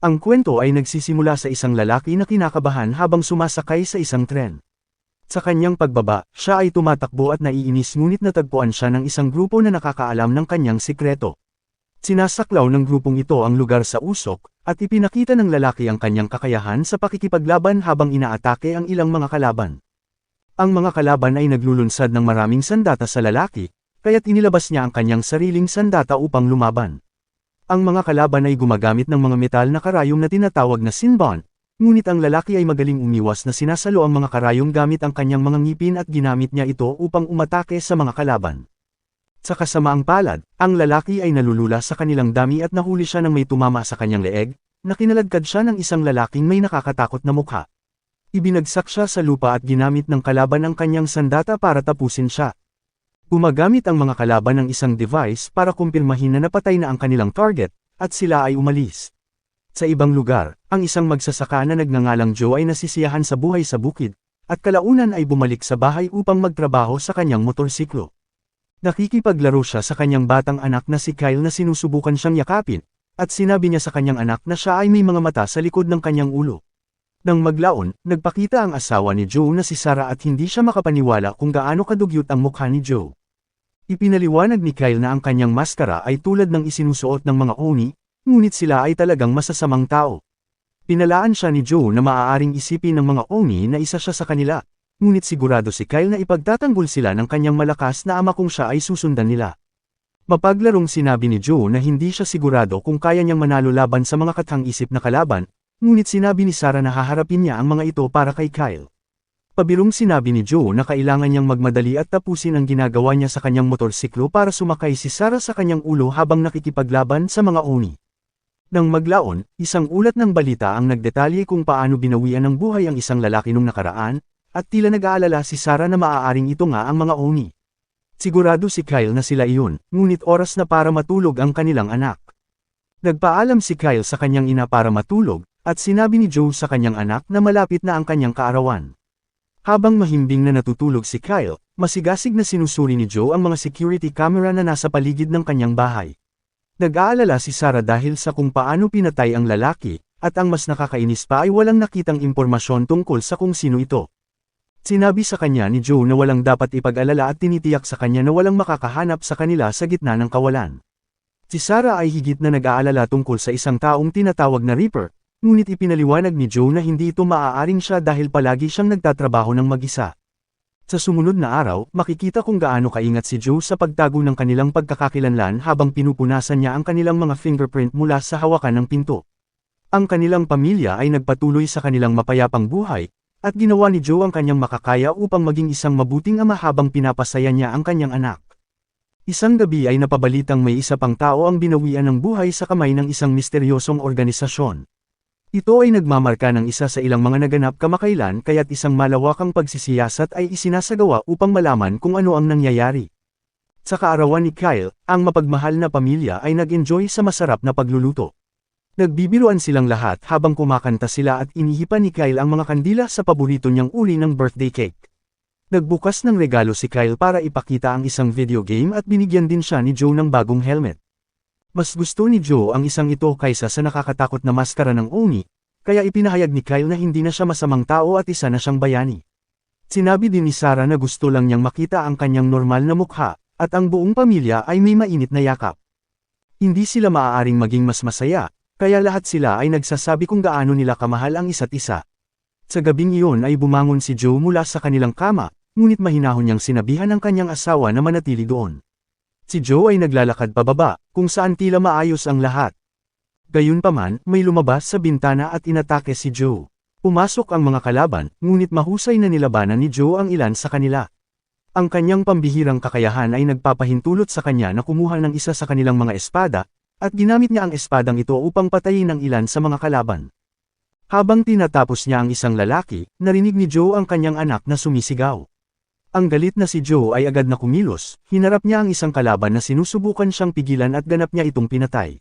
Ang kwento ay nagsisimula sa isang lalaki na kinakabahan habang sumasakay sa isang tren. Sa kanyang pagbaba, siya ay tumatakbo at naiinis ngunit natagpuan siya ng isang grupo na nakakaalam ng kanyang sikreto. Sinasaklaw ng grupong ito ang lugar sa usok, at ipinakita ng lalaki ang kanyang kakayahan sa pakikipaglaban habang inaatake ang ilang mga kalaban. Ang mga kalaban ay naglulunsad ng maraming sandata sa lalaki, kaya't inilabas niya ang kanyang sariling sandata upang lumaban. Ang mga kalaban ay gumagamit ng mga metal na karayom na tinatawag na sinbon, Ngunit ang lalaki ay magaling umiwas na sinasalo ang mga karayong gamit ang kanyang mga ngipin at ginamit niya ito upang umatake sa mga kalaban. Sa kasamaang palad, ang lalaki ay nalulula sa kanilang dami at nahuli siya ng may tumama sa kanyang leeg, na kinaladkad siya ng isang lalaking may nakakatakot na mukha. Ibinagsak siya sa lupa at ginamit ng kalaban ang kanyang sandata para tapusin siya. Gumagamit ang mga kalaban ng isang device para kumpirmahin na napatay na ang kanilang target, at sila ay umalis. Sa ibang lugar, ang isang magsasaka na nagngangalang Joe ay nasisiyahan sa buhay sa bukid, at kalaunan ay bumalik sa bahay upang magtrabaho sa kanyang motorsiklo. Nakikipaglaro siya sa kanyang batang anak na si Kyle na sinusubukan siyang yakapin, at sinabi niya sa kanyang anak na siya ay may mga mata sa likod ng kanyang ulo. Nang maglaon, nagpakita ang asawa ni Joe na si Sarah at hindi siya makapaniwala kung gaano kadugyot ang mukha ni Joe. Ipinaliwanag ni Kyle na ang kanyang maskara ay tulad ng isinusuot ng mga oni, Ngunit sila ay talagang masasamang tao. Pinalaan siya ni Joe na maaaring isipin ng mga Oni na isa siya sa kanila, ngunit sigurado si Kyle na ipagtatanggol sila ng kanyang malakas na ama kung siya ay susundan nila. Mapaglarong sinabi ni Joe na hindi siya sigurado kung kaya niyang manalo laban sa mga kathang-isip na kalaban, ngunit sinabi ni Sarah na haharapin niya ang mga ito para kay Kyle. Pabirong sinabi ni Joe na kailangan niyang magmadali at tapusin ang ginagawa niya sa kanyang motorsiklo para sumakay si Sarah sa kanyang ulo habang nakikipaglaban sa mga Oni. Nang maglaon, isang ulat ng balita ang nagdetalye kung paano binawian ng buhay ang isang lalaki nung nakaraan, at tila nag-aalala si Sarah na maaaring ito nga ang mga oni. Sigurado si Kyle na sila iyon, ngunit oras na para matulog ang kanilang anak. Nagpaalam si Kyle sa kanyang ina para matulog, at sinabi ni Joe sa kanyang anak na malapit na ang kanyang kaarawan. Habang mahimbing na natutulog si Kyle, masigasig na sinusuri ni Joe ang mga security camera na nasa paligid ng kanyang bahay. Nag-aalala si Sarah dahil sa kung paano pinatay ang lalaki, at ang mas nakakainis pa ay walang nakitang impormasyon tungkol sa kung sino ito. Sinabi sa kanya ni Joe na walang dapat ipag-alala at tinitiyak sa kanya na walang makakahanap sa kanila sa gitna ng kawalan. Si Sarah ay higit na nag-aalala tungkol sa isang taong tinatawag na Reaper, ngunit ipinaliwanag ni Joe na hindi ito maaaring siya dahil palagi siyang nagtatrabaho ng mag-isa. Sa sumunod na araw, makikita kung gaano kaingat si Joe sa pagtago ng kanilang pagkakakilanlan habang pinupunasan niya ang kanilang mga fingerprint mula sa hawakan ng pinto. Ang kanilang pamilya ay nagpatuloy sa kanilang mapayapang buhay, at ginawa ni Joe ang kanyang makakaya upang maging isang mabuting ama habang pinapasaya niya ang kanyang anak. Isang gabi ay napabalitang may isa pang tao ang binawian ng buhay sa kamay ng isang misteryosong organisasyon. Ito ay nagmamarka ng isa sa ilang mga naganap kamakailan kaya't isang malawakang pagsisiyasat ay isinasagawa upang malaman kung ano ang nangyayari. Sa kaarawan ni Kyle, ang mapagmahal na pamilya ay nag-enjoy sa masarap na pagluluto. Nagbibiruan silang lahat habang kumakanta sila at inihipan ni Kyle ang mga kandila sa paborito niyang uri ng birthday cake. Nagbukas ng regalo si Kyle para ipakita ang isang video game at binigyan din siya ni Joe ng bagong helmet. Mas gusto ni Joe ang isang ito kaysa sa nakakatakot na maskara ng Oni, kaya ipinahayag ni Kyle na hindi na siya masamang tao at isa na siyang bayani. Sinabi din ni Sarah na gusto lang niyang makita ang kanyang normal na mukha, at ang buong pamilya ay may mainit na yakap. Hindi sila maaaring maging mas masaya, kaya lahat sila ay nagsasabi kung gaano nila kamahal ang isa't isa. Sa gabing iyon ay bumangon si Joe mula sa kanilang kama, ngunit mahinahon niyang sinabihan ang kanyang asawa na manatili doon. Si Joe ay naglalakad pababa, kung saan tila maayos ang lahat. Gayunpaman, may lumabas sa bintana at inatake si Joe. Pumasok ang mga kalaban, ngunit mahusay na nilabanan ni Joe ang ilan sa kanila. Ang kanyang pambihirang kakayahan ay nagpapahintulot sa kanya na kumuha ng isa sa kanilang mga espada, at ginamit niya ang espadang ito upang patayin ang ilan sa mga kalaban. Habang tinatapos niya ang isang lalaki, narinig ni Joe ang kanyang anak na sumisigaw. Ang galit na si Joe ay agad na kumilos, hinarap niya ang isang kalaban na sinusubukan siyang pigilan at ganap niya itong pinatay.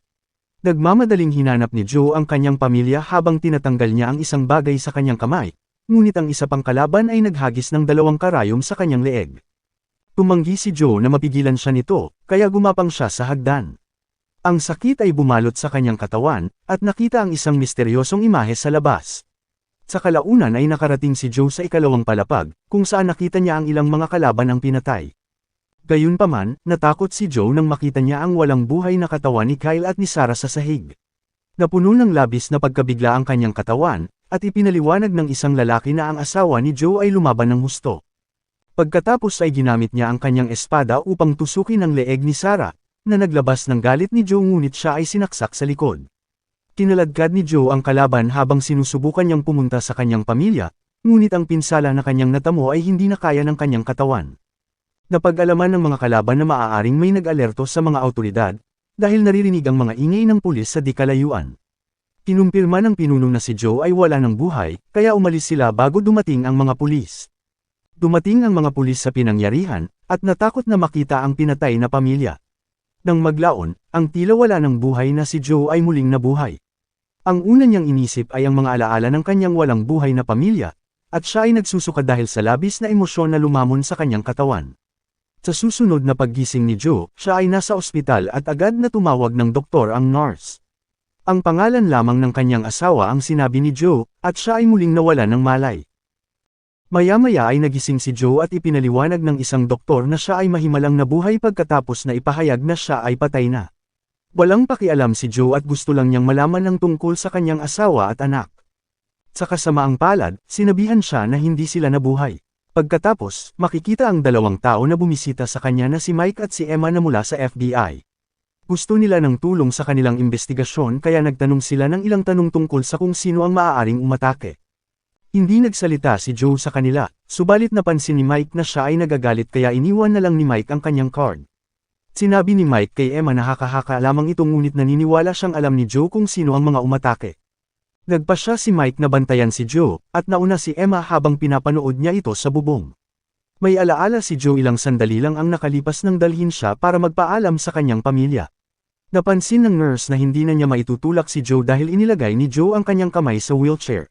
Nagmamadaling hinanap ni Joe ang kanyang pamilya habang tinatanggal niya ang isang bagay sa kanyang kamay, ngunit ang isa pang kalaban ay naghagis ng dalawang karayom sa kanyang leeg. Tumanggi si Joe na mapigilan siya nito, kaya gumapang siya sa hagdan. Ang sakit ay bumalot sa kanyang katawan, at nakita ang isang misteryosong imahe sa labas. Sa kalaunan ay nakarating si Joe sa ikalawang palapag, kung saan nakita niya ang ilang mga kalaban ang pinatay. Gayunpaman, natakot si Joe nang makita niya ang walang buhay na katawan ni Kyle at ni Sarah sa sahig. Napuno ng labis na pagkabigla ang kanyang katawan, at ipinaliwanag ng isang lalaki na ang asawa ni Joe ay lumaban ng husto. Pagkatapos ay ginamit niya ang kanyang espada upang tusukin ang leeg ni Sarah, na naglabas ng galit ni Joe ngunit siya ay sinaksak sa likod. Kinaladkad ni Joe ang kalaban habang sinusubukan niyang pumunta sa kanyang pamilya, ngunit ang pinsala na kanyang natamo ay hindi na kaya ng kanyang katawan. Napag-alaman ng mga kalaban na maaaring may nag-alerto sa mga autoridad, dahil naririnig ang mga ingay ng pulis sa di kalayuan. Kinumpirma ng pinuno na si Joe ay wala ng buhay, kaya umalis sila bago dumating ang mga pulis. Dumating ang mga pulis sa pinangyarihan, at natakot na makita ang pinatay na pamilya. Nang maglaon, ang tila wala ng buhay na si Joe ay muling nabuhay. Ang una niyang inisip ay ang mga alaala ng kanyang walang buhay na pamilya, at siya ay nagsusuka dahil sa labis na emosyon na lumamon sa kanyang katawan. Sa susunod na paggising ni Joe, siya ay nasa ospital at agad na tumawag ng doktor ang nurse. Ang pangalan lamang ng kanyang asawa ang sinabi ni Joe, at siya ay muling nawala ng malay. Maya-maya ay nagising si Joe at ipinaliwanag ng isang doktor na siya ay mahimalang nabuhay pagkatapos na ipahayag na siya ay patay na. Walang pakialam si Joe at gusto lang niyang malaman ng tungkol sa kanyang asawa at anak. Sa kasamaang palad, sinabihan siya na hindi sila nabuhay. Pagkatapos, makikita ang dalawang tao na bumisita sa kanya na si Mike at si Emma na mula sa FBI. Gusto nila ng tulong sa kanilang investigasyon kaya nagtanong sila ng ilang tanong tungkol sa kung sino ang maaaring umatake. Hindi nagsalita si Joe sa kanila, subalit napansin ni Mike na siya ay nagagalit kaya iniwan na lang ni Mike ang kanyang card. Sinabi ni Mike kay Emma na hakahaka lamang itong ngunit naniniwala siyang alam ni Joe kung sino ang mga umatake. Nagpa siya si Mike na bantayan si Joe, at nauna si Emma habang pinapanood niya ito sa bubong. May alaala si Joe ilang sandali lang ang nakalipas nang dalhin siya para magpaalam sa kanyang pamilya. Napansin ng nurse na hindi na niya maitutulak si Joe dahil inilagay ni Joe ang kanyang kamay sa wheelchair.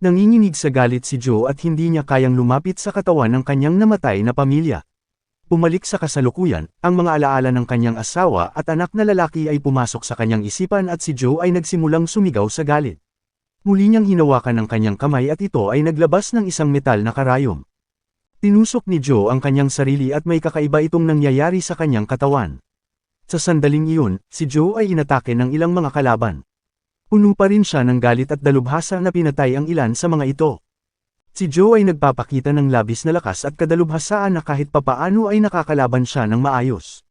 Nanginginig sa galit si Joe at hindi niya kayang lumapit sa katawan ng kanyang namatay na pamilya. Pumalik sa kasalukuyan, ang mga alaala ng kanyang asawa at anak na lalaki ay pumasok sa kanyang isipan at si Joe ay nagsimulang sumigaw sa galit. Muli niyang hinawakan ang kanyang kamay at ito ay naglabas ng isang metal na karayom. Tinusok ni Joe ang kanyang sarili at may kakaiba itong nangyayari sa kanyang katawan. Sa sandaling iyon, si Joe ay inatake ng ilang mga kalaban. Puno pa rin siya ng galit at dalubhasa na pinatay ang ilan sa mga ito. Si Joe ay nagpapakita ng labis na lakas at kadalubhasaan na kahit papaano ay nakakalaban siya ng maayos.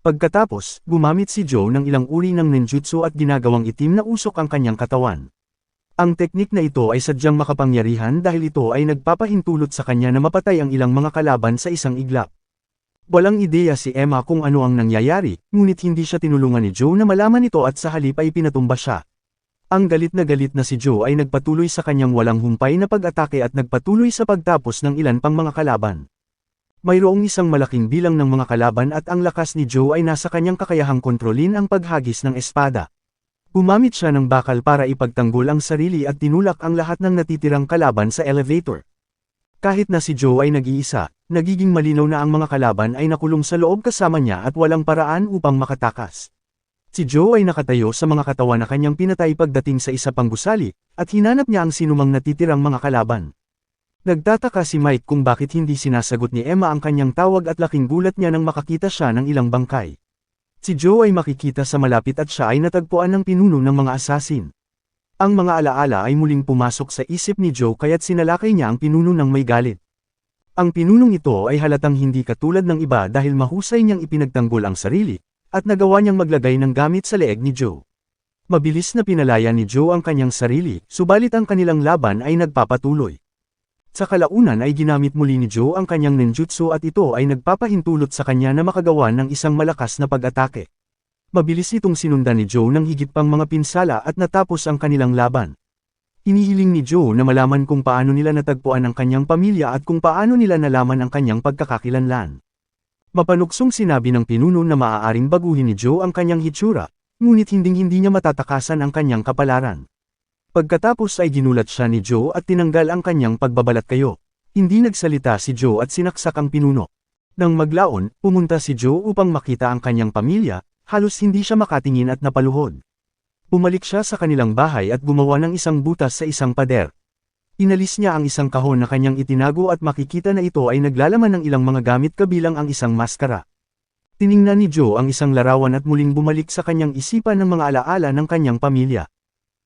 Pagkatapos, gumamit si Joe ng ilang uri ng ninjutsu at ginagawang itim na usok ang kanyang katawan. Ang teknik na ito ay sadyang makapangyarihan dahil ito ay nagpapahintulot sa kanya na mapatay ang ilang mga kalaban sa isang iglap. Walang ideya si Emma kung ano ang nangyayari, ngunit hindi siya tinulungan ni Joe na malaman ito at sa halip ay pinatumba siya. Ang galit na galit na si Joe ay nagpatuloy sa kanyang walang humpay na pag-atake at nagpatuloy sa pagtapos ng ilan pang mga kalaban. Mayroong isang malaking bilang ng mga kalaban at ang lakas ni Joe ay nasa kanyang kakayahang kontrolin ang paghagis ng espada. Gumamit siya ng bakal para ipagtanggol ang sarili at tinulak ang lahat ng natitirang kalaban sa elevator. Kahit na si Joe ay nag-iisa, nagiging malinaw na ang mga kalaban ay nakulong sa loob kasama niya at walang paraan upang makatakas. Si Joe ay nakatayo sa mga katawan na kanyang pinatay pagdating sa isa pang gusali, at hinanap niya ang sinumang natitirang mga kalaban. Nagtataka si Mike kung bakit hindi sinasagot ni Emma ang kanyang tawag at laking gulat niya nang makakita siya ng ilang bangkay. Si Joe ay makikita sa malapit at siya ay natagpuan ng pinuno ng mga asasin. Ang mga alaala ay muling pumasok sa isip ni Joe kaya't sinalakay niya ang pinuno ng may galit. Ang pinunong ito ay halatang hindi katulad ng iba dahil mahusay niyang ipinagtanggol ang sarili, at nagawa niyang maglagay ng gamit sa leeg ni Joe. Mabilis na pinalaya ni Joe ang kanyang sarili, subalit ang kanilang laban ay nagpapatuloy. Sa kalaunan ay ginamit muli ni Joe ang kanyang ninjutsu at ito ay nagpapahintulot sa kanya na makagawa ng isang malakas na pag-atake. Mabilis itong sinundan ni Joe ng higit pang mga pinsala at natapos ang kanilang laban. Hinihiling ni Joe na malaman kung paano nila natagpuan ang kanyang pamilya at kung paano nila nalaman ang kanyang pagkakakilanlan. Mapanuksong sinabi ng pinuno na maaaring baguhin ni Joe ang kanyang hitsura, ngunit hinding-hindi niya matatakasan ang kanyang kapalaran. Pagkatapos ay ginulat siya ni Joe at tinanggal ang kanyang pagbabalat kayo. Hindi nagsalita si Joe at sinaksak ang pinuno. Nang maglaon, pumunta si Joe upang makita ang kanyang pamilya, halos hindi siya makatingin at napaluhod. Bumalik siya sa kanilang bahay at gumawa ng isang butas sa isang pader. Inalis niya ang isang kahon na kanyang itinago at makikita na ito ay naglalaman ng ilang mga gamit kabilang ang isang maskara. Tiningnan ni Joe ang isang larawan at muling bumalik sa kanyang isipan ng mga alaala ng kanyang pamilya.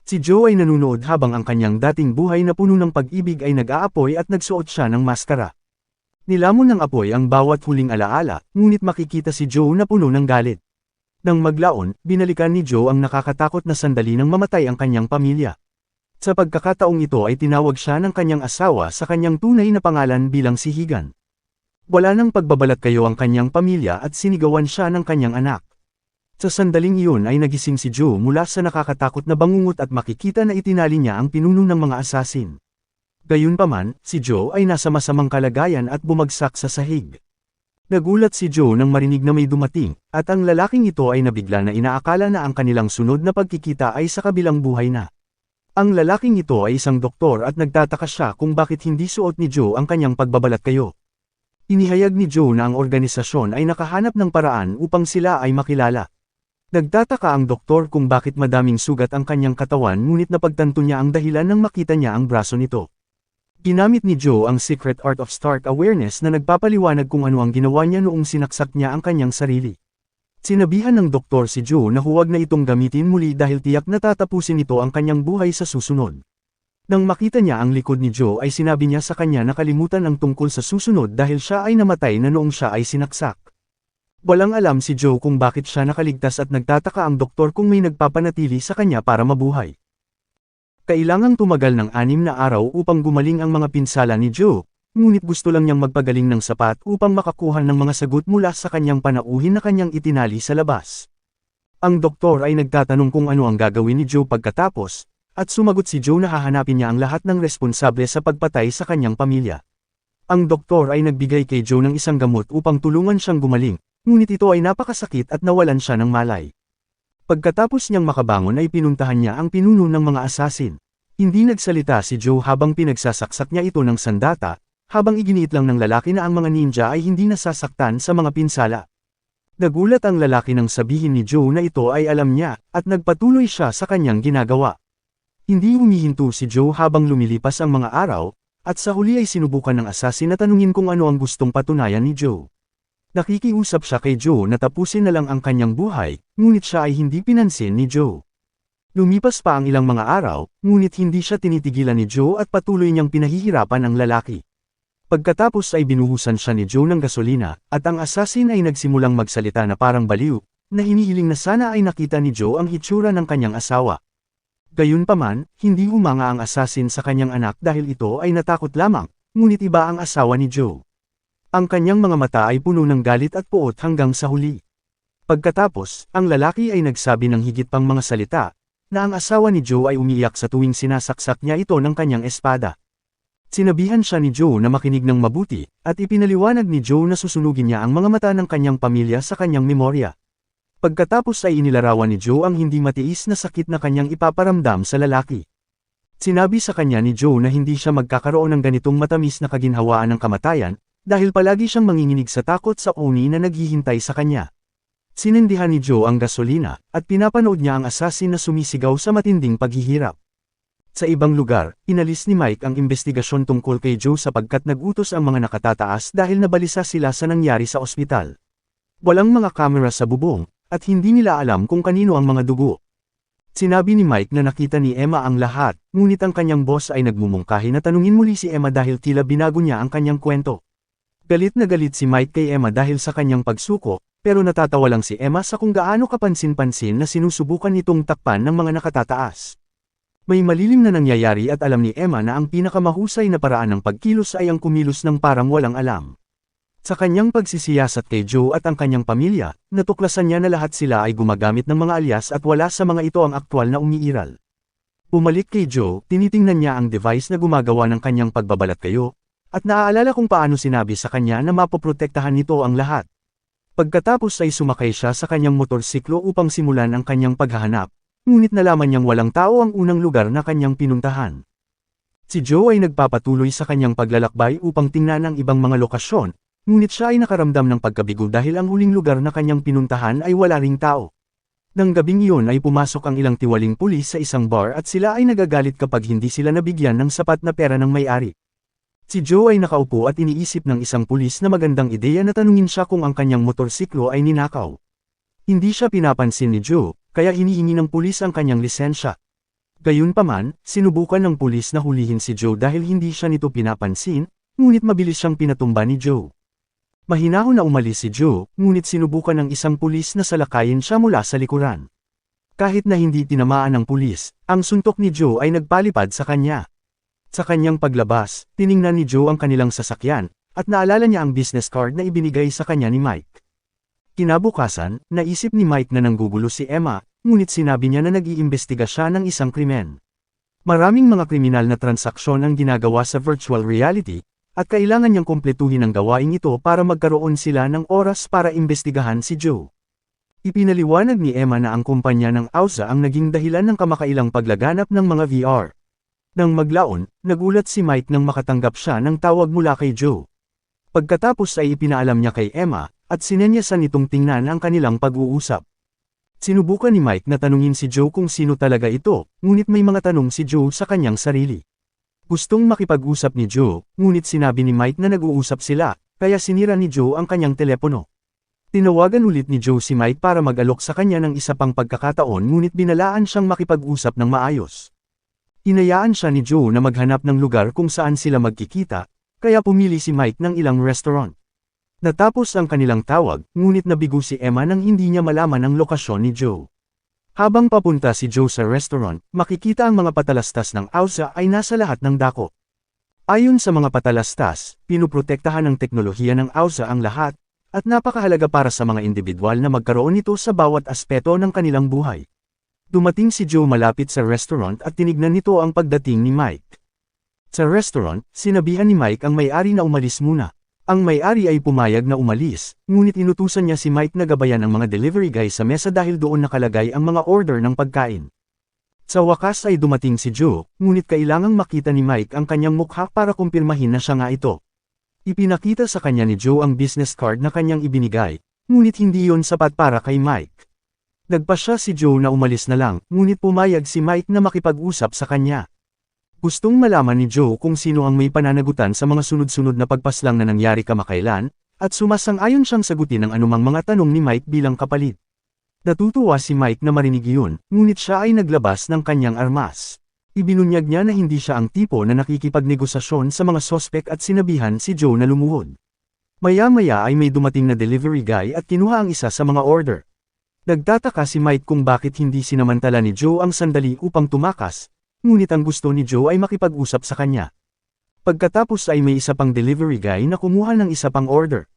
Si Joe ay nanunood habang ang kanyang dating buhay na puno ng pag-ibig ay nag-aapoy at nagsuot siya ng maskara. Nilamon ng apoy ang bawat huling alaala, ngunit makikita si Joe na puno ng galit. Nang maglaon, binalikan ni Joe ang nakakatakot na sandali nang mamatay ang kanyang pamilya. Sa pagkakataong ito ay tinawag siya ng kanyang asawa sa kanyang tunay na pangalan bilang si Higan. Wala nang pagbabalat kayo ang kanyang pamilya at sinigawan siya ng kanyang anak. Sa sandaling iyon ay nagising si Joe mula sa nakakatakot na bangungot at makikita na itinali niya ang pinuno ng mga asasin. Gayunpaman, si Joe ay nasa masamang kalagayan at bumagsak sa sahig. Nagulat si Joe nang marinig na may dumating, at ang lalaking ito ay nabigla na inaakala na ang kanilang sunod na pagkikita ay sa kabilang buhay na. Ang lalaking ito ay isang doktor at nagtataka siya kung bakit hindi suot ni Joe ang kanyang pagbabalat kayo. Inihayag ni Joe na ang organisasyon ay nakahanap ng paraan upang sila ay makilala. Nagtataka ang doktor kung bakit madaming sugat ang kanyang katawan ngunit napagtanto niya ang dahilan nang makita niya ang braso nito. Ginamit ni Joe ang Secret Art of Stark Awareness na nagpapaliwanag kung ano ang ginawa niya noong sinaksak niya ang kanyang sarili. Sinabihan ng doktor si Joe na huwag na itong gamitin muli dahil tiyak na tatapusin ito ang kanyang buhay sa susunod. Nang makita niya ang likod ni Joe ay sinabi niya sa kanya na kalimutan ang tungkol sa susunod dahil siya ay namatay na noong siya ay sinaksak. Walang alam si Joe kung bakit siya nakaligtas at nagtataka ang doktor kung may nagpapanatili sa kanya para mabuhay. Kailangang tumagal ng anim na araw upang gumaling ang mga pinsala ni Joe, ngunit gusto lang niyang magpagaling ng sapat upang makakuha ng mga sagot mula sa kanyang panauhin na kanyang itinali sa labas. Ang doktor ay nagtatanong kung ano ang gagawin ni Joe pagkatapos, at sumagot si Joe na hahanapin niya ang lahat ng responsable sa pagpatay sa kanyang pamilya. Ang doktor ay nagbigay kay Joe ng isang gamot upang tulungan siyang gumaling, ngunit ito ay napakasakit at nawalan siya ng malay. Pagkatapos niyang makabangon ay pinuntahan niya ang pinuno ng mga asasin. Hindi nagsalita si Joe habang pinagsasaksak niya ito ng sandata, habang iginiit lang ng lalaki na ang mga ninja ay hindi nasasaktan sa mga pinsala. Nagulat ang lalaki nang sabihin ni Joe na ito ay alam niya, at nagpatuloy siya sa kanyang ginagawa. Hindi humihinto si Joe habang lumilipas ang mga araw, at sa huli ay sinubukan ng asasin na tanungin kung ano ang gustong patunayan ni Joe. Nakikiusap siya kay Joe na tapusin na lang ang kanyang buhay, ngunit siya ay hindi pinansin ni Joe. Lumipas pa ang ilang mga araw, ngunit hindi siya tinitigilan ni Joe at patuloy niyang pinahihirapan ang lalaki. Pagkatapos ay binuhusan siya ni Joe ng gasolina, at ang asasin ay nagsimulang magsalita na parang baliw, na hinihiling na sana ay nakita ni Joe ang hitsura ng kanyang asawa. Gayunpaman, hindi humanga ang asasin sa kanyang anak dahil ito ay natakot lamang, ngunit iba ang asawa ni Joe. Ang kanyang mga mata ay puno ng galit at puot hanggang sa huli. Pagkatapos, ang lalaki ay nagsabi ng higit pang mga salita, na ang asawa ni Joe ay umiiyak sa tuwing sinasaksak niya ito ng kanyang espada. Sinabihan siya ni Joe na makinig ng mabuti, at ipinaliwanag ni Joe na susunugin niya ang mga mata ng kanyang pamilya sa kanyang memorya. Pagkatapos ay inilarawan ni Joe ang hindi matiis na sakit na kanyang ipaparamdam sa lalaki. Sinabi sa kanya ni Joe na hindi siya magkakaroon ng ganitong matamis na kaginhawaan ng kamatayan, dahil palagi siyang manginginig sa takot sa uni na naghihintay sa kanya. Sinindihan ni Joe ang gasolina, at pinapanood niya ang asasin na sumisigaw sa matinding paghihirap. Sa ibang lugar, inalis ni Mike ang investigasyon tungkol kay Joe sapagkat nagutos ang mga nakatataas dahil nabalisa sila sa nangyari sa ospital. Walang mga kamera sa bubong, at hindi nila alam kung kanino ang mga dugo. Sinabi ni Mike na nakita ni Emma ang lahat, ngunit ang kanyang boss ay nagmumungkahi na tanungin muli si Emma dahil tila binago niya ang kanyang kwento. Galit na galit si Mike kay Emma dahil sa kanyang pagsuko, pero natatawa lang si Emma sa kung gaano kapansin-pansin na sinusubukan nitong takpan ng mga nakatataas. May malilim na nangyayari at alam ni Emma na ang pinakamahusay na paraan ng pagkilos ay ang kumilos ng parang walang alam. Sa kanyang pagsisiyasat kay Joe at ang kanyang pamilya, natuklasan niya na lahat sila ay gumagamit ng mga alias at wala sa mga ito ang aktwal na umiiral. Umalik kay Joe, tinitingnan niya ang device na gumagawa ng kanyang pagbabalat kayo, at naaalala kung paano sinabi sa kanya na mapoprotektahan nito ang lahat. Pagkatapos ay sumakay siya sa kanyang motorsiklo upang simulan ang kanyang paghahanap, ngunit nalaman niyang walang tao ang unang lugar na kanyang pinuntahan. Si Joe ay nagpapatuloy sa kanyang paglalakbay upang tingnan ang ibang mga lokasyon, ngunit siya ay nakaramdam ng pagkabigo dahil ang huling lugar na kanyang pinuntahan ay wala ring tao. Nang gabing iyon ay pumasok ang ilang tiwaling pulis sa isang bar at sila ay nagagalit kapag hindi sila nabigyan ng sapat na pera ng may-ari. Si Joe ay nakaupo at iniisip ng isang pulis na magandang ideya na tanungin siya kung ang kanyang motorsiklo ay ninakaw. Hindi siya pinapansin ni Joe, kaya hinihingi ng pulis ang kanyang lisensya. Gayunpaman, sinubukan ng pulis na hulihin si Joe dahil hindi siya nito pinapansin, ngunit mabilis siyang pinatumba ni Joe. Mahinahon na umalis si Joe, ngunit sinubukan ng isang pulis na salakayin siya mula sa likuran. Kahit na hindi tinamaan ng pulis, ang suntok ni Joe ay nagpalipad sa kanya. Sa kanyang paglabas, tiningnan ni Joe ang kanilang sasakyan, at naalala niya ang business card na ibinigay sa kanya ni Mike. Kinabukasan, naisip ni Mike na nanggugulo si Emma, ngunit sinabi niya na nag-iimbestiga siya ng isang krimen. Maraming mga kriminal na transaksyon ang ginagawa sa virtual reality, at kailangan niyang kumpletuhin ang gawain ito para magkaroon sila ng oras para imbestigahan si Joe. Ipinaliwanag ni Emma na ang kumpanya ng AUSA ang naging dahilan ng kamakailang paglaganap ng mga VR. Nang maglaon, nagulat si Mike nang makatanggap siya ng tawag mula kay Joe. Pagkatapos ay ipinaalam niya kay Emma, at sinenyasan nitong tingnan ang kanilang pag-uusap. Sinubukan ni Mike na tanungin si Joe kung sino talaga ito, ngunit may mga tanong si Joe sa kanyang sarili. Gustong makipag-usap ni Joe, ngunit sinabi ni Mike na nag-uusap sila, kaya sinira ni Joe ang kanyang telepono. Tinawagan ulit ni Joe si Mike para mag-alok sa kanya ng isa pang pagkakataon ngunit binalaan siyang makipag-usap ng maayos. Inayaan siya ni Joe na maghanap ng lugar kung saan sila magkikita, kaya pumili si Mike ng ilang restaurant. Natapos ang kanilang tawag, ngunit nabigo si Emma nang hindi niya malaman ang lokasyon ni Joe. Habang papunta si Joe sa restaurant, makikita ang mga patalastas ng AUSA ay nasa lahat ng dako. Ayon sa mga patalastas, pinuprotektahan ng teknolohiya ng AUSA ang lahat, at napakahalaga para sa mga individual na magkaroon nito sa bawat aspeto ng kanilang buhay. Dumating si Joe malapit sa restaurant at tinignan nito ang pagdating ni Mike. Sa restaurant, sinabihan ni Mike ang may-ari na umalis muna. Ang may-ari ay pumayag na umalis, ngunit inutusan niya si Mike na gabayan ang mga delivery guy sa mesa dahil doon nakalagay ang mga order ng pagkain. Sa wakas ay dumating si Joe, ngunit kailangang makita ni Mike ang kanyang mukha para kumpirmahin na siya nga ito. Ipinakita sa kanya ni Joe ang business card na kanyang ibinigay, ngunit hindi yon sapat para kay Mike. Nagpa siya si Joe na umalis na lang, ngunit pumayag si Mike na makipag-usap sa kanya. Gustong malaman ni Joe kung sino ang may pananagutan sa mga sunod-sunod na pagpaslang na nangyari kamakailan, at sumasang-ayon siyang sagutin ang anumang mga tanong ni Mike bilang kapalit. Natutuwa si Mike na marinig iyon, ngunit siya ay naglabas ng kanyang armas. Ibinunyag niya na hindi siya ang tipo na nakikipagnegosasyon sa mga sospek at sinabihan si Joe na lumuhod. Maya-maya ay may dumating na delivery guy at kinuha ang isa sa mga order. Nagtataka si Mike kung bakit hindi sinamantala ni Joe ang sandali upang tumakas, ngunit ang gusto ni Joe ay makipag-usap sa kanya. Pagkatapos ay may isa pang delivery guy na kumuha ng isa pang order.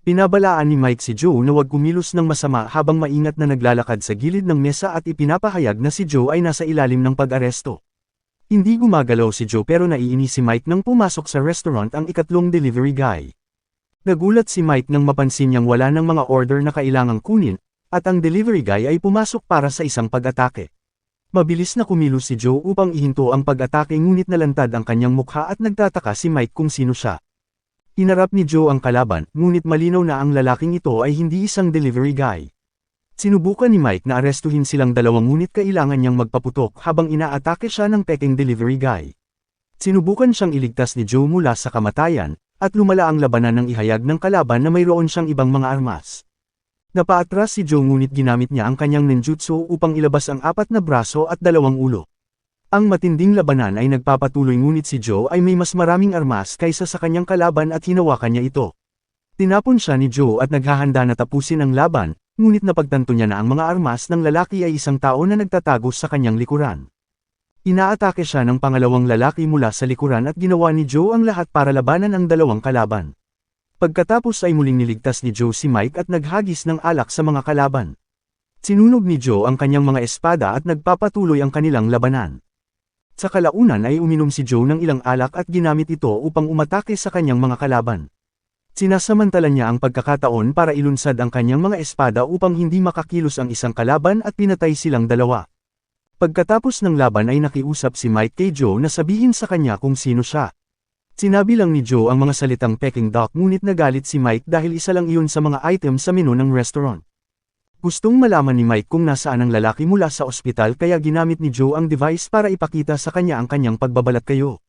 Pinabalaan ni Mike si Joe na huwag kumilos ng masama habang maingat na naglalakad sa gilid ng mesa at ipinapahayag na si Joe ay nasa ilalim ng pag-aresto. Hindi gumagalaw si Joe pero naiinis si Mike nang pumasok sa restaurant ang ikatlong delivery guy. Nagulat si Mike nang mapansin niyang wala ng mga order na kailangang kunin, at ang delivery guy ay pumasok para sa isang pag-atake. Mabilis na kumilos si Joe upang ihinto ang pag-atake ngunit nalantad ang kanyang mukha at nagtataka si Mike kung sino siya. Inarap ni Joe ang kalaban, ngunit malinaw na ang lalaking ito ay hindi isang delivery guy. Sinubukan ni Mike na arestuhin silang dalawang ngunit kailangan niyang magpaputok habang inaatake siya ng peking delivery guy. Sinubukan siyang iligtas ni Joe mula sa kamatayan, at lumala ang labanan ng ihayag ng kalaban na mayroon siyang ibang mga armas. Napaatras si Joe ngunit ginamit niya ang kanyang ninjutsu upang ilabas ang apat na braso at dalawang ulo. Ang matinding labanan ay nagpapatuloy ngunit si Joe ay may mas maraming armas kaysa sa kanyang kalaban at hinawakan niya ito. Tinapon siya ni Joe at naghahanda na tapusin ang laban, ngunit napagtanto niya na ang mga armas ng lalaki ay isang tao na nagtatago sa kanyang likuran. Inaatake siya ng pangalawang lalaki mula sa likuran at ginawa ni Joe ang lahat para labanan ang dalawang kalaban. Pagkatapos ay muling niligtas ni Joe si Mike at naghagis ng alak sa mga kalaban. Sinunog ni Joe ang kanyang mga espada at nagpapatuloy ang kanilang labanan. Sa kalaunan ay uminom si Joe ng ilang alak at ginamit ito upang umatake sa kanyang mga kalaban. Sinasamantala niya ang pagkakataon para ilunsad ang kanyang mga espada upang hindi makakilos ang isang kalaban at pinatay silang dalawa. Pagkatapos ng laban ay nakiusap si Mike kay Joe na sabihin sa kanya kung sino siya. Sinabi lang ni Joe ang mga salitang Peking Duck ngunit nagalit si Mike dahil isa lang iyon sa mga item sa menu ng restaurant. Gustong malaman ni Mike kung nasaan ang lalaki mula sa ospital kaya ginamit ni Joe ang device para ipakita sa kanya ang kanyang pagbabalat kayo.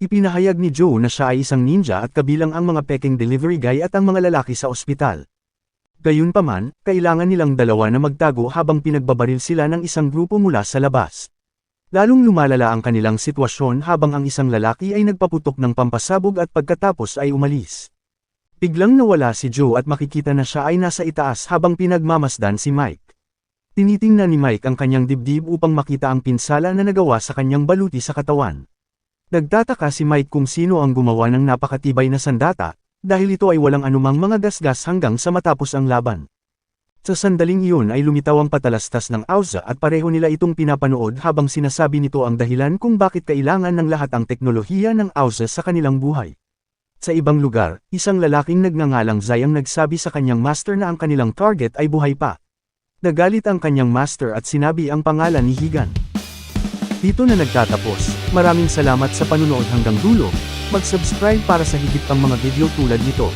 Ipinahayag ni Joe na siya ay isang ninja at kabilang ang mga Peking delivery guy at ang mga lalaki sa ospital. Gayunpaman, kailangan nilang dalawa na magtago habang pinagbabaril sila ng isang grupo mula sa labas. Lalong lumalala ang kanilang sitwasyon habang ang isang lalaki ay nagpaputok ng pampasabog at pagkatapos ay umalis. Biglang nawala si Joe at makikita na siya ay nasa itaas habang pinagmamasdan si Mike. Tinitingnan ni Mike ang kanyang dibdib upang makita ang pinsala na nagawa sa kanyang baluti sa katawan. Nagtataka si Mike kung sino ang gumawa ng napakatibay na sandata, dahil ito ay walang anumang mga gasgas hanggang sa matapos ang laban. Sa sandaling iyon ay lumitaw ang patalastas ng Auza at pareho nila itong pinapanood habang sinasabi nito ang dahilan kung bakit kailangan ng lahat ang teknolohiya ng Auza sa kanilang buhay. Sa ibang lugar, isang lalaking nagngangalang Zay ang nagsabi sa kanyang master na ang kanilang target ay buhay pa. Nagalit ang kanyang master at sinabi ang pangalan ni Higan. Dito na nagtatapos, maraming salamat sa panunood hanggang dulo, mag-subscribe para sa higit pang mga video tulad nito.